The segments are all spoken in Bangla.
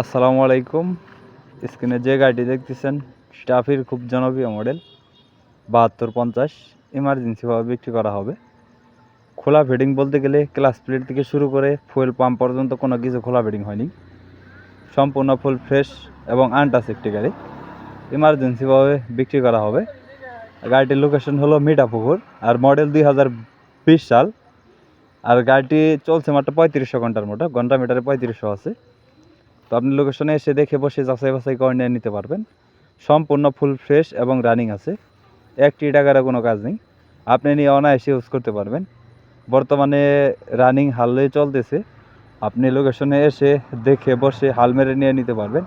আসসালামু আলাইকুম। স্ক্রিনে যে গাড়িটি দেখতেছেন, স্টাফির খুব জনপ্রিয় মডেল, বাহাত্তর পঞ্চাশ ইমার্জেন্সিভাবে বিক্রি করা হবে। খোলা ফিডিং বলতে গেলে ক্লাস প্লেট থেকে শুরু করে ফুয়েল পাম্প পর্যন্ত কোনো কিছু খোলা ফিডিং হয়নি। সম্পূর্ণ ফুল ফ্রেশ এবং আনটাচ একটি গাড়ি ইমার্জেন্সিভাবে বিক্রি করা হবে। গাড়িটির লোকেশন হলো মিঠাপুকুর আর মডেল দুই হাজার বিশ সাল। আর গাড়িটি চলছে মাত্র পঁয়ত্রিশশো ঘণ্টার মতো, ঘণ্টা মিটারে পঁয়ত্রিশশো আছে। তো আপনি লোকেশনে এসে দেখে বসে যাচাই বাছাই করে নিয়ে নিতে পারবেন। সম্পূর্ণ ফুল ফ্রেশ এবং রানিং আছে। একটি টাকার কোনো কাজ নেই। আপনি নিয়ে অনায়াসে ইউজ করতে পারবেন। বর্তমানে রানিং হালে চলতেছে। আপনি লোকেশনে এসে দেখে বসে হাল মেরে নিয়ে নিতে পারবেন।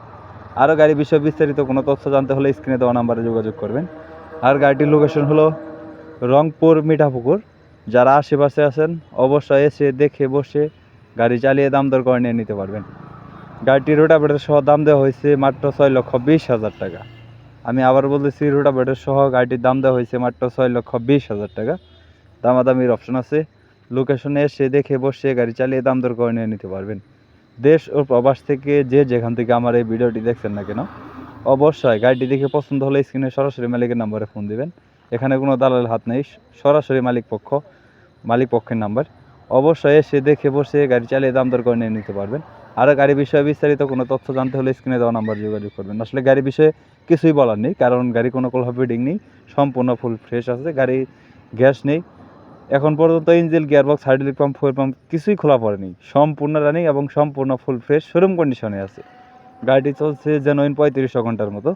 আরও গাড়ি বিষয়ে বিস্তারিত কোনো তথ্য জানতে হলে স্ক্রিনে দেওয়া নাম্বারে যোগাযোগ করবেন। আর গাড়িটির লোকেশন হলো রংপুর মিঠাপুকুর। যারা আশেপাশে আছেন, অবশ্যই এসে দেখে বসে গাড়ি চালিয়ে দাম দর করে নিয়ে নিতে পারবেন। গাড়িটির রোটাভেটার সহ দাম দেওয়া হয়েছে মাত্র ছয় লক্ষ বিশ হাজার টাকা। আমি আবার বলতেছি রোটাভেটার সহ গাড়িটির দাম দেওয়া হয়েছে মাত্র ছয় লক্ষ বিশ হাজার টাকা। দামাদামির অপশন আছে। লোকেশনে এসে দেখে বসে গাড়ি চালিয়ে দাম দর করে নিয়ে নিতে পারবেন। দেশ ও প্রবাস থেকে যে যেখান থেকে আমার এই ভিডিওটি দেখছেন না কেন, অবশ্যই গাড়িটি দেখে পছন্দ হলে স্ক্রিনে সরাসরি মালিকের নাম্বারে ফোন দিবেন। এখানে কোনো দালাল হাত নেই, সরাসরি মালিক পক্ষ, মালিক পক্ষের নাম্বার। অবশ্যই এসে দেখে বসে গাড়ি চালিয়ে দাম দর করে নিয়ে নিতে পারবেন। আরও গাড়ি বিষয়ে বিস্তারিত কোনো তথ্য জানতে হলে স্ক্রিনে দেওয়া নাম্বার যোগাযোগ করবেন। আসলে গাড়ি বিষয়ে কিছুই বলার নেই, কারণ গাড়ি কোনো কোল ফিডিং নেই, সম্পূর্ণ ফুল ফ্রেশ আছে, গাড়ি গ্যাস নেই। এখন পর্যন্ত engine gearbox hydraulic pump fuel pump কিছুই খোলা পড়েনি, সম্পূর্ণ রানিং এবং সম্পূর্ণ ফুল ফ্রেশ শোরুম কন্ডিশনে আছে। গাড়িটি চলছে জেনুইন পঁয়ত্রিশশো ঘণ্টার মতো।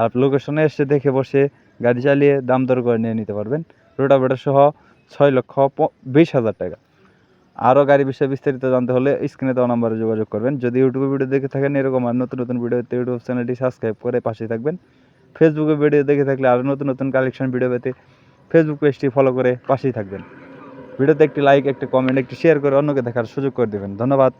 আর লোকেশনে এসে দেখে বসে গাড়ি চালিয়ে দাম দর করে নিয়ে নিতে পারবেন। রোটাভেটার সহ ছয় লক্ষ বিশ হাজার টাকা। আরও গাড়ি বিষয়ে বিস্তারিত জানতে হলে স্ক্রিনে দেওয়া নাম্বারে যোগাযোগ করবেন। যদি ইউটিউবে ভিডিও দেখে থাকেন, এরকম আর নতুন নতুন ভিডিওতে ইউটিউব চ্যানেলটি সাবস্ক্রাইব করে পাশে থাকবেন। ফেসবুকে ভিডিও দেখে থাকলে আরও নতুন নতুন কালেকশন ভিডিও পেতে ফেসবুক পেজটি ফলো করে পাশেই থাকবেন। ভিডিওতে একটি লাইক একটি কমেন্ট একটি শেয়ার করে অন্যকে দেখার সুযোগ করে দেবেন। ধন্যবাদ।